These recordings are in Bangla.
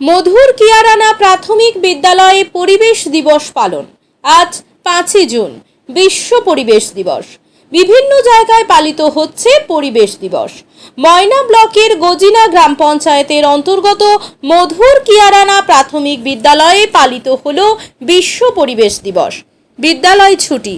মধুর কিয়ারানা প্রাথমিক বিদ্যালয়ে পরিবেশ দিবস পালন। আজ পাঁচই জুন, বিশ্ব পরিবেশ দিবস। বিভিন্ন জায়গায় পালিত হচ্ছে পরিবেশ দিবস। ময়না ব্লকের গজিনা গ্রাম পঞ্চায়েতের অন্তর্গত মধুর কিয়ারানা প্রাথমিক বিদ্যালয়ে পালিত হল বিশ্ব পরিবেশ দিবস। বিদ্যালয় ছুটি।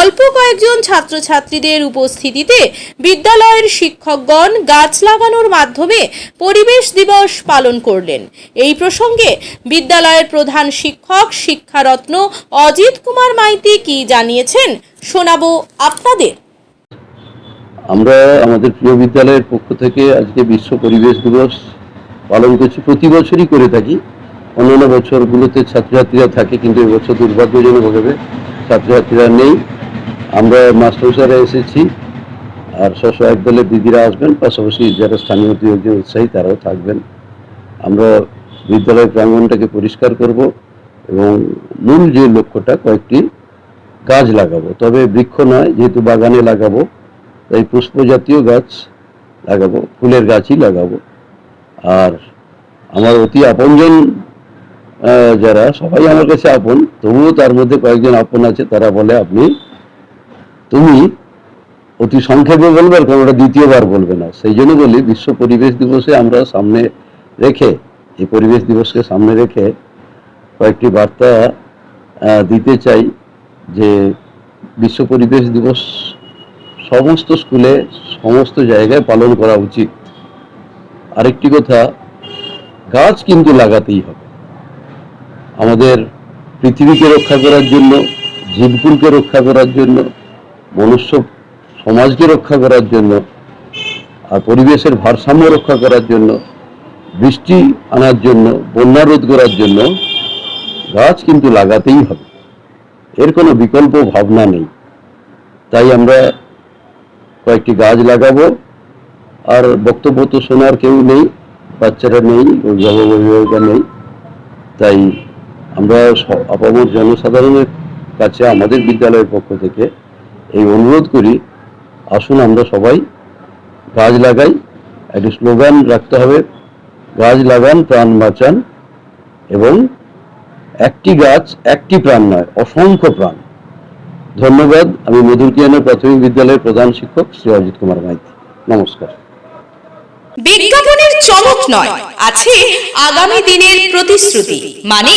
অল্প কয়েকজন ছাত্রছাত্রীদের উপস্থিতিতে বিদ্যালয়ের শিক্ষকগণ গাছ লাগানোর মাধ্যমে পরিবেশ দিবস পালন করলেন। এই প্রসঙ্গে বিদ্যালয়ের প্রধান শিক্ষক, শিক্ষারত্ন অজিত কুমার মাইতি কি জানিয়েছেন শোনাবো আপনাদের। আমরা আমাদের প্রিয় বিদ্যালয়ের পক্ষ থেকে আজকে বিশ্ব পরিবেশ দিবস পালন করছি। প্রতি বছরই করে থাকি। অন্যান্য বছরগুলোতে ছাত্রছাত্রীরা থাকে কিন্তু এবছর দুর্ভাগ্যজনকভাবে ছাত্রছাত্রীরা নেই। আমরা মাস্টারমশাইরা এসেছি। আর স্বসহায়ক দলের দিদিরা আসবেন, পাশাপাশি যারা স্থানীয় দু উৎসাহী তারাও থাকবেন। আমরা বিদ্যালয় প্রাঙ্গণটাকে পরিষ্কার করব এবং মূল যে লক্ষ্যটা, কয়েকটি গাছ লাগাবো। তবে বৃক্ষ নয়, যেহেতু বাগানে লাগাবো, তাই পুষ্প জাতীয় গাছ লাগাবো, ফুলের গাছই লাগাবো। আর আমার অতি আপনজন যারা, সবাই আমার কাছে আপন, তবুও তার মধ্যে কয়েকজন আপন আছে, তারা বলে, আপনি, তুমি অতি সংক্ষেপে বলবে, আর কোনোটা দ্বিতীয়বার বলবে না। সেই জন্য বলি, বিশ্ব পরিবেশ দিবসে আমরা সামনে রেখে, এই পরিবেশ দিবসকে সামনে রেখে কয়েকটি বার্তা দিতে চাই যে, বিশ্ব পরিবেশ দিবস সমস্ত স্কুলে, সমস্ত জায়গায় পালন করা উচিত। আরেকটি কথা, গাছ কিন্তু লাগাতেই হবে। আমাদের পৃথিবীকে রক্ষা করার জন্য, জীবকুলকে রক্ষা করার জন্য, মনুষ্য সমাজকে রক্ষা করার জন্য, আর পরিবেশের ভারসাম্য রক্ষা করার জন্য, বৃষ্টি আনার জন্য, বন্যা রোধ করার জন্য গাছ কিন্তু লাগাতেই হবে। এর কোনো বিকল্প ভাবনা নেই। তাই আমরা কয়েকটি গাছ লাগাবো, আর বক্তব্য তো শোনার কেউ নেই, বাচ্চারা নেই, অভিভাবক, অভিভাবিকা নেই। তাই আমরা আপামর জনসাধারণের কাছে, আমাদের বিদ্যালয়ের পক্ষ থেকে এই অনুরোধ করি, আসুন আমরা সবাই গাছ লাগাই। একটি স্লোগান রাখতে হবে, গাছ লাগান, প্রাণ বাঁচান এবং একটি গাছ একটি প্রাণ নয়, অসংখ্য প্রাণ। ধন্যবাদ। আমি মধুরকিয়ানা প্রাথমিক বিদ্যালয়ের প্রধান শিক্ষক শ্রী অজিত কুমার মাইতি। নমস্কার। বিজ্ঞাপনের চমক নয়, আছে আগামী দিনের প্রতিশ্রুতি মানে